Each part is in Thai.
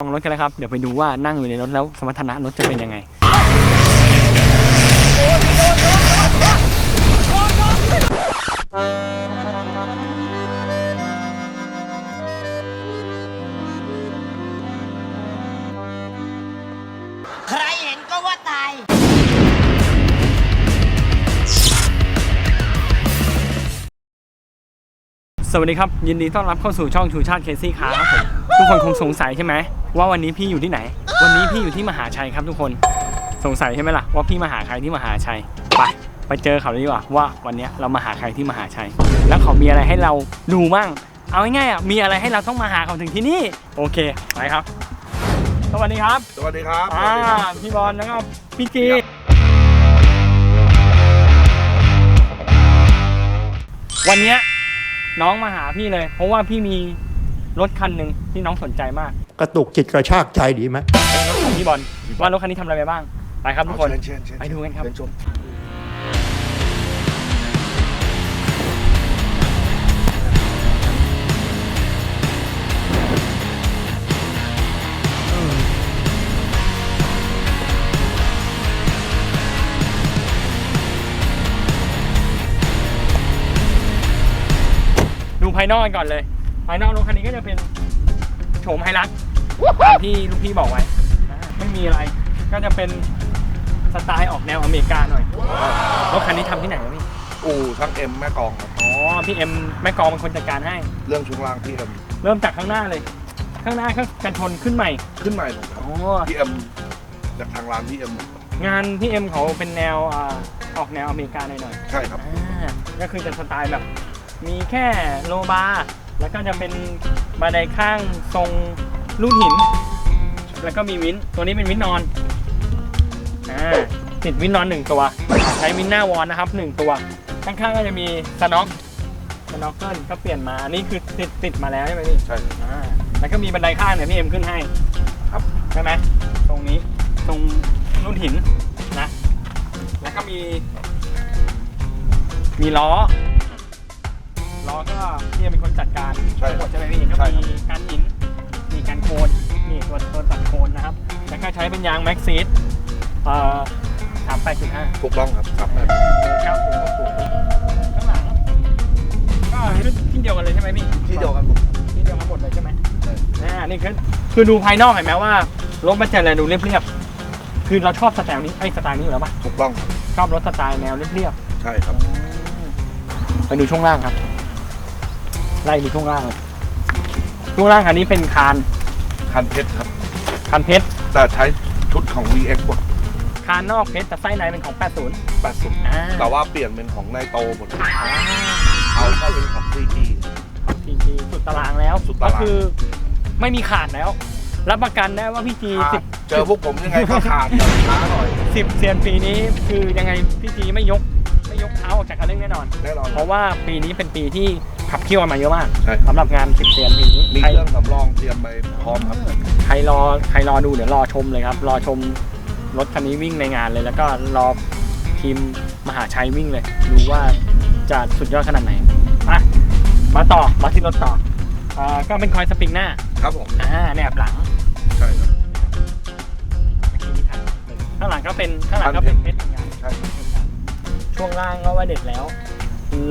ลองรถกันเลยครับ เดี๋ยวไปดูว่านั่งอยู่ในรถแล้วสมรรถนะรถจะเป็นยังไงใค สวัสดีครับ ยินดีต้อนรับเข้าสู่ช่องชูชาติเคซี่คาร์ครับผมทุกคนคงสงสัยใช่ไหมว่าวันนี้พี่อยู่ที่ไหน วันนี้พี่อยู่ที่มหาชัยครับทุกคนสงสัยใช่ไหมล่ะว่าพี่มาหาใครที่มหาชัยไปไปเจอเขาเลยดีกว่าว่าวันเนี้ยเรามาหาใครที่มหาชัย แล้วเขามีอะไรให้เราดูมั่ง เอาง่ายๆอะมีอะไรให้เราต้องมาหาเขาถึงที่นี่โอเคไปครับ สวัสดีครับสวัสดีครับอ่าพี่บอลแล้วก็พี่จีวันเนี้ย น้องมาหาพี่เลย เพราะว่าพี่มีรถคันหนึ่งที่น้องสนใจมากกระตุกจิตกระชากใจดีไหมเป็นรถของพี่บอลว่ารถคันนี้ทำอะไรไปบ้างไปครับทุกคนเชิญเชิญเชิญไปดูกันครับ เชิญชม ภายนอกกันก่อนเลย ภายนอกรถคันนี้ก็จะเป็นโฉมไฮรักตามที่ลูกพี่บอกไว้อ่าไม่มีอะไร ก็จะเป็นสไตล์ออกแนวอเมริกาหน่อยรถคันนี้ทำที่ไหนวะพี่ อู่ช่างเอ็มแม่กองครับอ๋อ พี่เอ็มแม่กองเป็นคนจัดการให้ เรื่องช่วงล่างพี่เอ็มเริ่มจากข้างหน้าเลย ข้างหน้าก็กันชนขึ้นใหม่ ขึ้นใหม่หมดครับอ๋อ พี่เอ็มจากทางร้านพี่เอ็มงานพี่เอ็มเขาเป็นแนวอ่าออกแนวอเมริกาหน่อยใช่ครับๆอ่าก็คือจะสไตล์แบบ มีแค่โลบาร์แล้วก็จะเป็นบันไดข้างทรงลูกหิน แล้วก็มีวินตัวนี้เป็นวินนอนอ่าติดวินนอนหนึ่งตัว ใช้วินหน้าวอนนะครับหนึ่งตัว ข้างๆก็จะมีสน็อกสน็อกเกิลก็เปลี่ยนมาอันนี้คือติดติดมาแล้วใช่ไหมพี่ใช่ครับอ่าแล้วก็มีบันไดข้างเนี่ยพี่เอ็มขึ้นให้ ครับใช่ไหมตรงนี้ตรงรุ่นหินนะ แล้วก็มี มีล้อ ล้อก็พี่เอ็มเป็นคนจัดการใช่ทั้งหคมรัดบใช่ไหมพี่ก็ใช่ครับมีการหิน มีการโคนนี่ตัวตัวตัดโคนนะครับ แล้วก็ใช้เป็นยางแม็กซีดเอ่อสามแปดจุดห้า ถูกต้องครับครับเก้าศูนย์หกศูนย์ข้างหลังก็ที่เดียวกันเลยใช่ไหมพี่ที่เดียวกันหมดที่เดียวกันหมดเลยใช่ไหมใช่ อ่านี่คือคือดูภายนอกเห็นไหมว่ารถมันจะอะไรดูเรียบๆคือเราชอบสไตล์นี้ไอ้สไตล์นี้อยู่แล้วปะถูกต้องครับชอบรถสไตล์แนวเรียบใช่ครับ ๆไปดูช่วงล่างครับ ไล่ดูช่วงล่างเลยช่วงล่างคันนี้เป็นคานคันเพชรครับ คานเพชรแต่ใช้ชุดของ VX หมดคานนอกเพชรแต่ไส้ในเป็นของ 80 80อ่า แต่ว่าเปลี่ยนเป็นของนายโตหมดเอาเข้าเป็นของ CG พีจีสุดตารางแล้วสุดตาราง ก็คือไม่มีขาดแล้ว รับประกันได้ว่าพี่จีสิบเจอพวกผมยังไงก็ขาดแบบช้าหน่อยสิบเซียนปีนี้คือยังไงพี่จีไม่ยกไม่ยกเท้าออกจากคันเร่งแน่นอน แน่นอนเพราะว่าปีนี้เป็นปีที่ ขับเคี่ยวกันมาเยอะมากใช่สำหรับงานสิบเซียนปีนี้มีใครเครื่องสำรองเตรียมไปพร้อมครับ ใครรอใครรอดูเดี๋ยวรอชมเลยครับ รอชมรถคันนี้วิ่งในงานเลย แล้วก็รอทีมมหาชัยวิ่งเลย ดูว่าจะสุดยอดขนาดไหนอะมาต่อมาที่รถต่ออ่าก็เป็นคอยสปริงหน้าครับผม อ่าแนบหลังใช่ครับข้างหลังก็เป็นข้างหลังก็เป็นเพชรเหมือนกัน ใช่ครับช่วงล่างก็ว่าเด็ดแล้ว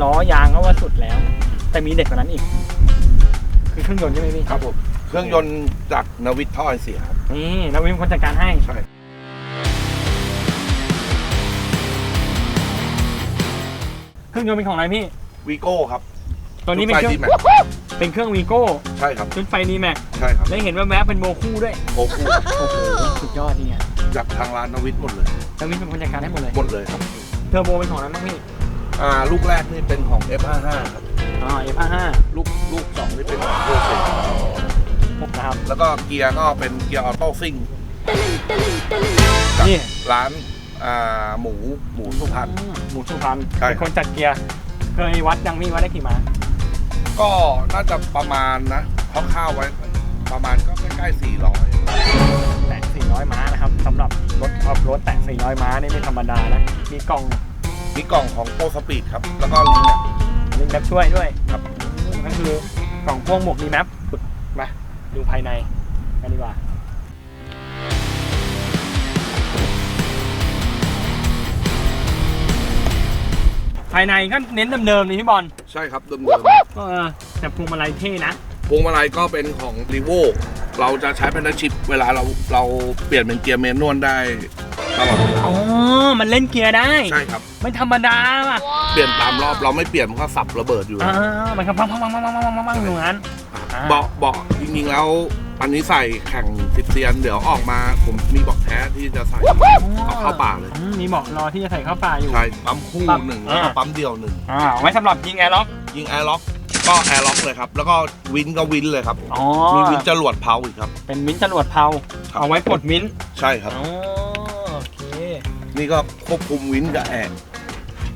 ล้อยางก็ว่าสุดแล้ว แต่มีเด็ดกว่านั้นอีก คือเครื่องยนต์ใช่ไหมพี่ครับผมเครื่องยนต์จากนวิทท่อไอเสียครับนี่นาวินเป็นคนจัดการให้ใช่ เครื่องยนต์เป็นของอะไรพี่ วีโก้ครับตัวนี้เป็นเครื่องชุดไฟ D-Max เป็นเครื่องวีโก้ใช่ครับชุดไฟดีแม็กใช่ครับได้เห็นว่าแวบเป็นโบคู่ด้วยโอ้โหโอ้โหสุดยอดนี่ไงจากทางร้านนวิทหมดเลยนาวินเป็นคนจัดการให้หมดเลยหมดเลยครับ เทอร์โบเป็นของอะไรบ้างพี่อ่าลูกแรกนี่เป็นของ F55 ครับ อ๋อ F55 ลูกลูกสองนี่เป็นของโรเซนะครับ แล้วก็เกียร์ก็เป็นเกียร์ออโต้ซิ่งนี่ ร้านอ่าหมูหมูสุพรรณหมูสุพรรณใช่ เป็นคนจัดเกียร์ เคยวัดยังพี่วัดได้กี่ม้าก็น่าจะประมาณนะเขาข้าวๆไว้ ประมาณก็ใกล้ๆ400 แตะ400 ม้านะครับสำหรับรถออฟโรถแตะ400 ม้านี่ไม่ธรรมดานะ มีกล่องมีกล่องของโปรสปีดครับ แล้วก็ลิงก์ มีแมปช่วยด้วยครับนั่นคือของพวงหมวกมีแมปมาดูภายในกันดีกว่าภายในก็เน้นเดิมๆเลยพี่บอลใช่ครับเดิมๆก็แต่พวงมาลัยเท่นะพวงมาลัยก็เป็นของรีโวเราจะใช้เป็นชิปเวลาเราเราเปลี่ยนเป็นเกียร์เมนนวลได้ตลอดอ๋อ มันเล่นเกียร์ได้ ใช่ครับ ไม่ธรรมดาอะเปลี่ยนตามรอบเราไม่เปลี่ยนมันก็สับระเบิดอยู่อ่ามันก็พังพังพังพังพังพังพังอยู่งั้นเบาเบาจริงๆแล้วอันนี้ใส่แข่งสิบเซียนเดี๋ยวออกมาผมมีบอกแท้ที่จะใส่เอาเข้าป่าเลยมีเบาะรอที่จะใส่เข้าป่าอยู่ ใช่ปั๊มคู่หนึ่งแล้วก็ปั๊มเดียวหนึ่งอ่าไว้สำหรับยิงแอร์ล็อกยิงแอร์ล็อกก็แอร์ล็อกเลยครับ แล้วก็วินก็วินเลยครับมีวินจรวดเพาอีกครับ เป็นวินจรวดเผาเอาไว้ปลดมินใช่ครับ นี่ก็ควบคุมวินกับแอร์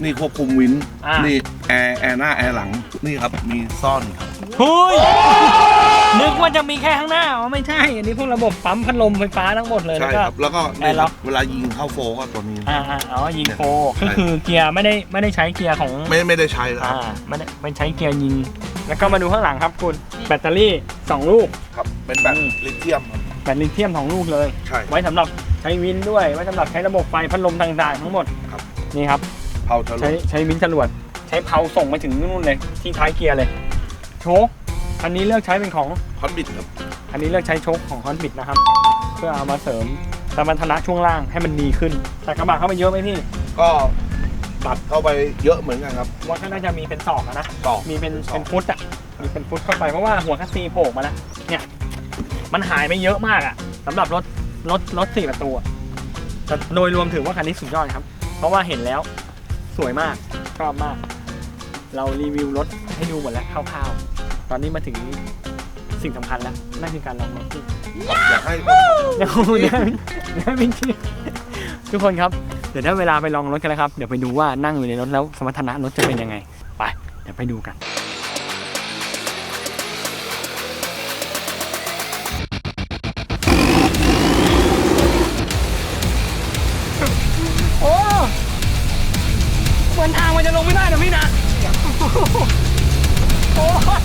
นี่ควบคุมวิน อ่านี่ นี่แอร์แอร์หน้าแอร์หลัง นี่ครับมีซ่อนครับเฮ้ยนึกว่าจะมีแค่ข้างหน้าอ๋อไม่ใช่ อันนี้พวกระบบปั๊มพัดลมไฟฟ้าทั้งหมดเลยใช่แล้วก็ ครับ แล้วก็แอนี่ร์คล็รัอบ กเวลายิงเข้าโฟก็ตัวนี้ อ่าอ่าอ๋อยิงโฟใช่ก็คือเกียร์ไม่ได้ไม่ได้ใช้เกียร์ของ ไม่ไม่ได้ใช้แล้วอ่าไม่ได้ไม่ใช้เกียร์ยิง แล้วก็มาดูข้างหลังครับคุณแบตเตอรี่สองลูก ครับเป็นแบบอืม ลิเธียมครับแบตลิเธียมสองลูกเลย ใช่ ไว้สำหรับ ใช้วินด้วยไว้สำหรับใช้ระบบไฟพัดลมต่างๆ ทั้งหมดครับ นี่ครับ เผาทะลุใช้ใช้วินจรวด ใช้เพาส่งไปถึงนู่นเลย ที่ท้ายเกียร์เลย โชคอันนี้เลือกใช้เป็นของคอนบิดครับ อันนี้เลือกใช้โชคของคอนบิดนะครับ เพื่อเอามาเสริมสมรรถนะช่วงล่างให้มันดีขึ้น แต่กระบะเข้าไปเยอะไหมพี่ก็ตัดเข้าไปเยอะเหมือนกันครับ ว่าก็น่าจะมีเป็นศอกอะนะ ต่อ มีเป็นสอเป็งนฟุตอะ มีเป็นฟุตเข้าไปเพราะว่าหัวคัสซีโผล่มาแล้วเนี่ย มันหายไปเยอะมากอะสำหรับรถ รถรถสี่ประตูอะแต่โดยรวมถือว่าคันนี้สุดยอดครับ เพราะว่าเห็นแล้วสวยมากชอบมาก เรารีวิวรถให้ดูหมดแล้วคร่าวๆ ตอนนี้มาถึงสิ่งสำคัญแล้วนั่นคือการลองรถที่ อยากให้เดี๋ยวเดี๋ยวเดี๋ยวมินชีทุกคนครับ เดี๋ยวได้เวลาไปลองรถกันแล้วครับ เดี๋ยวไปดูว่านั่งอยู่ในรถแล้วสมรรถนะรถจะเป็นยังไง ไป เดี๋ยวไปดูกัน เหมือนทางมันจะลงไม่ได้นะพี่นะโอ้ย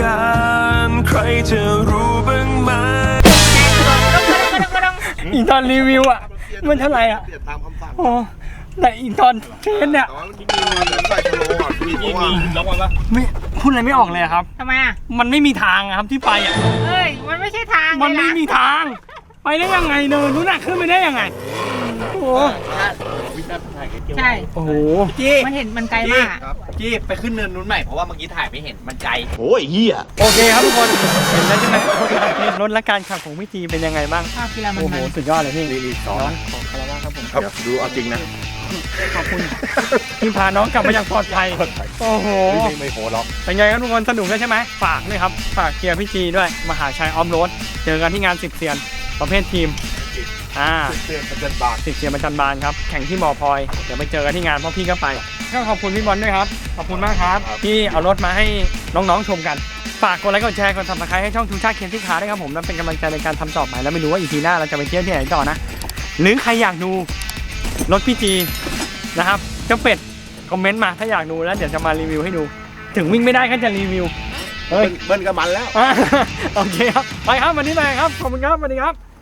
การใครจะรู้บ้างไหมอีกตอนรีวิวอะ มันเท่าไหร่อะเปลี่ยนตามคำสั่งโอ้แต่อีกตอนเทรนเนี่ยแต่ว่าจริงๆเดี๋ยวใส่ชะโลก่อนพี่เพราะว่าล็อกมันปะไม่พูดอะไรไม่ออกเลยอะครับ ทำไมอะ มันไม่มีทางอะครับที่ไปอะ เอ้ย มันไม่ใช่ทางมันเลยไม่นะมีทาง ไปได้ยังไงเนินนู้นน่ะขึ้นไปได้ยังไง โอ้โหใช่ โอ้โหจี้มันเห็นมันไกลมากอะจี้ไปขึ้นเนินนู้นใหม่เพราะว่าเมื่อกี้ถ่ายไม่เห็นมันไกลโอ้ยเฮียโอเคครับทุกคนเห็นแล้วใช่ไหมรถและการขับของพี่จีเป็นยังไงบ้างชอบกีฬามันโอ้โหมันสุดยอดเลยพี่ลีสองขอคารวะครับผมครับดูเอาจริงนะขอบคุณที่พาน้องกลับมาอย่างปลอดภัยโอ้โหไม่ไม่โหล็อกเป็นไงครับทุกคนสนุกด้วยใช่ไหมฝากด้วยครับฝากเกียร์พี่จีด้วยมหาชัยออมโรดเจอกันที่งานสิบเซียนประเภททีม อ่าเปลี่ยนเป็นบาทสิบเซียนประจันบานครับ แข่งที่บ่อพลอย เดี๋ยวไปเจอกันที่งานเพราะพี่ก็ไป ก็ขอบคุณพี่บอลด้วยครับ ขอบคุณมากครับ ที่เอารถมาให้น้องๆชมกัน ฝากกดไลค์ กดแชร์ กดซับสไครต์ให้ช่องทูชาติเคียนที่ขาด้วยครับผมนั่นเป็นกำลังใจในการทำต่อไป แล้วไม่รู้ว่าอีพีหน้าเราจะไปเที่ยวที่ไหนต่อนะ หรือใครอยากดูรถพี่จีนะครับเจ้าเป็ดคอมเมนต์มาถ้าอยากดูแล้วเดี๋ยวจะมารีวิวให้ดู ถึงวิ่งไม่ได้ก็จะรีวิว เฮ้ย เบิ้ลกับมันแล้ว อะโอเคครับ ไปครับวันนี้ไปครับ ขอบคุณครับสวัสดีครับ